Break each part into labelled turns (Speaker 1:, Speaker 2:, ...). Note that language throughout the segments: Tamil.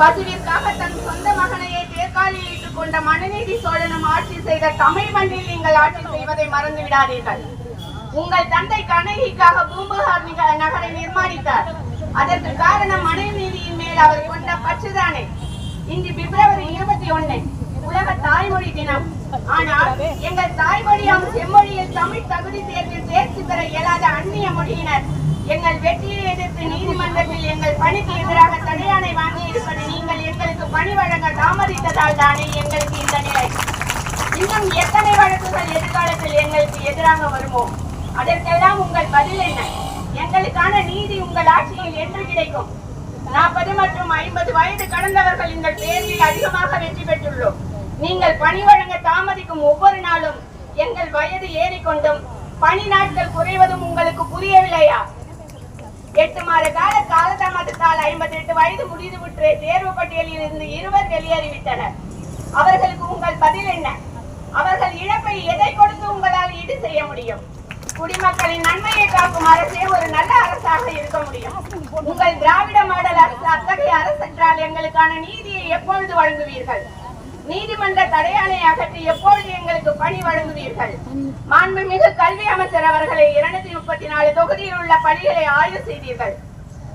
Speaker 1: பசுவிற்காக தன் சொந்த மகனையே தேர்காலில் இட்டுக் கொண்ட மனுநீதி சோழனும் ஆட்சி செய்த தமிழ் மண்ணில் நீங்கள் ஆட்சி செய்வதை மறந்து விடாதீர்கள். உங்கள் தந்தை கண்ணகிக்காக பூம்புகார் நகரை நிர்மாணித்தார். அதற்கு காரணம் மனுநீதியின் மேல் அவர் கொண்ட பற்றுதானே இன்று பிப்ரவரி இருபத்தி ஒன்னு உலக தாய்மொழி தினம். ஆனால் எங்கள் தாய்மொழியாம் செம்மொழியில் தமிழ் தகுதி தேர்வில் தேர்ச்சி பெற இயலாத அந்நிய மொழியினர். எங்கள் வெற்றியை எதிர்த்து நீதிமன்றத்தில் எங்கள் பணிக்கு எதிராக தடையாணை வாங்கி இருப்பது நீங்கள் எங்களுக்கு பணி வழங்க தாமதித்ததால் தானே எங்களுக்கு இந்த நிலை இன்னும் எத்தனை வழக்குகள் எதிர்காலத்தில் எங்களுக்கு எதிராக வருமோ? அதற்கெல்லாம் உங்கள் பதில் என்ன? எங்களுக்கான நீதி உங்கள் ஆட்சியில் என்று கிடைக்கும். நாற்பது மற்றும் ஐம்பது வயது கடந்தவர்கள் இந்த தேர்வில் அதிகமாக வெற்றி பெற்றுள்ளோம். நீங்கள் பணி வழங்க தாமதிக்கும் ஒவ்வொரு நாளும் எங்கள் வயது ஏறிக்கொண்டும் பணி நாட்கள் குறைவதும் உங்களுக்கு புரியவில்லையா? எட்டு மாத கால காலதாமதத்தால் ஐம்பத்தி எட்டு வயது முடிந்து விட்டு தேர்வு பட்டியலில் இருந்து இருவர் வெளியேறிவிட்டனர். அவர்களுக்கு உங்கள் பதில் என்ன? அவர்கள் இழப்பை எதை கொடுத்து உங்களால் ஈடு செய்ய முடியும்? குடிமக்களின் நன்மையை காக்கும் அரசே ஒரு நல்ல அரசாக இருக்க முடியும். உங்கள் திராவிட மாடல் அரசு அத்தகைய அரசு என்றால் எங்களுக்கான நீதியை எப்பொழுது வழங்குவீர்கள்? நீதிமன்ற தடையாணை அகற்றி எப்பொழுது எங்களுக்கு பணி வழங்குவீர்கள்? மாண்புமிகு கல்வி அமைச்சர் அவர்களை இருநூத்தி முப்பத்தி நாலு பகுதியில் உள்ள பள்ளிகளை ஆய்வு செய்தீர்கள்.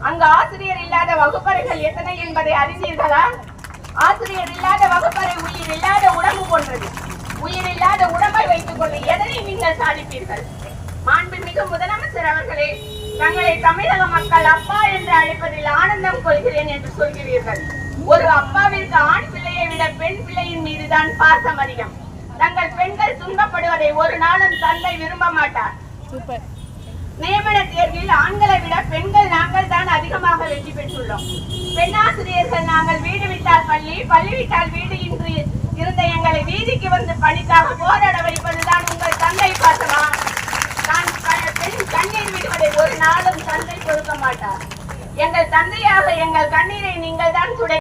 Speaker 1: அங்கு ஆசிரியர் இல்லாத வகுப்பறைகள் எத்தனை என்பதை அறிந்தீர்களா? ஆசிரியர் இல்லாத வகுப்பறை உயிர் இல்லாத உடம்பு போன்றது. உயிர் இல்லாத உடம்பை வைத்துக் கொண்டு எதனை நீங்கள் சாதிப்பீர்கள்? மாண்புமிகு முதலமைச்சர் அவர்களே தங்களை தமிழக மக்கள் அப்பா என்று அழைப்பதில் ஆனந்தம் கொள்கிறேன் என்று சொல்கிறீர்கள். ஒரு அப்பாவிற்கு ஆண் பிள்ளையை விட பெண் பிள்ளையின் மீதுதான் பாசம் அதிகம் தங்கள் பெண்கள் துன்பப்படுவதை ஒரு நாளும் தந்தை விரும்ப மாட்டார். நியமன தேர்வில் ஆண்களை விட பெண்கள் நாங்கள் தான் அதிகமாக வெற்றி பெற்றுள்ளோம். பெண்ணாசிரியர்கள் நாங்கள் வீடு விட்டால் பள்ளி பள்ளி விட்டால் வீடு இன்று இருந்த எங்களை வீதிக்கு வந்து பணிக்காக போராட வைப்பதுதான் உங்கள் தந்தை பாசமா நான் பெண் கண்ணீர் விடுவதை ஒரு நாளும் தந்தை கொடுக்க மாட்டார். எங்கள் தந்தையாக எங்கள் கண்ணீரை நீங்கள் தான் துடை